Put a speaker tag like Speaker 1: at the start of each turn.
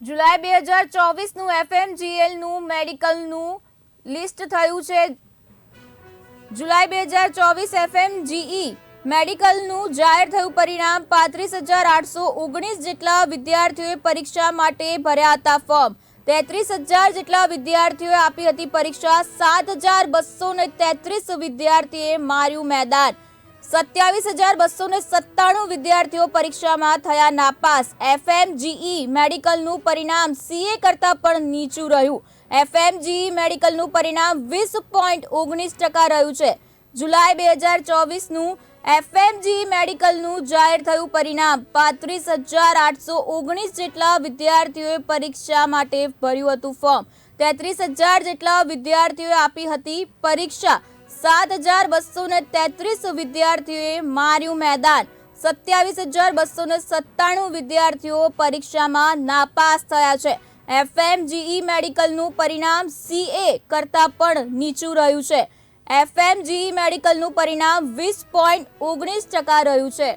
Speaker 1: જુલાઈ બે હજાર ચોવીસનું એફએમજીએલનું મેડિકલનું લિસ્ટ થયું છે. જુલાઈ બે હજાર ચોવીસ એફએમજીઈ મેડિકલનું જાહેર થયું પરિણામ પાંત્રીસ હજાર આઠસો ઓગણીસ જેટલા વિદ્યાર્થીઓએ પરીક્ષા માટે ભર્યા હતા ફોર્મ. તેત્રીસ હજાર જેટલા વિદ્યાર્થીઓએ આપી હતી પરીક્ષા. સાત હજાર બસો ને તેત્રીસ વિદ્યાર્થીએ માર્યું મેદાન. સત્યાવીસ હજાર બસો ને સત્તાણું વિદ્યાર્થીઓ પરીક્ષામાં થયા નાપાસ. એફએમજીઈ મેડિકલનું પરિણામ સીએ કરતાં પણ નીચું રહ્યું. એફએમજીઈ મેડિકલનું પરિણામ વીસ પોઈન્ટ ઓગણીસ ટકા રહ્યું છે. જુલાઈ બે હજાર ચોવીસનું એફએમજી મેડિકલનું જાહેર થયું પરિણામ પાંત્રીસ હજાર આઠસો ઓગણીસ જેટલા વિદ્યાર્થીઓએ પરીક્ષા માટે ભર્યું હતું ફોર્મ. તેત્રીસ હજાર જેટલા વિદ્યાર્થીઓએ આપી હતી પરીક્ષા. સાત હજાર બસો ને તેત્રીસ વિદ્યાર્થીઓએ માર્યું મેદાન. સત્યાવીસ હજાર બસો ને સત્તાણું વિદ્યાર્થીઓ પરીક્ષામાં નાપાસ થયા છે. એફએમજીઈ મેડિકલનું પરિણામ સીએ કરતાં પણ નીચું રહ્યું છે. એફએમજીઈ મેડિકલનું પરિણામ વીસ પોઈન્ટ ઓગણીસ ટકા રહ્યું છે.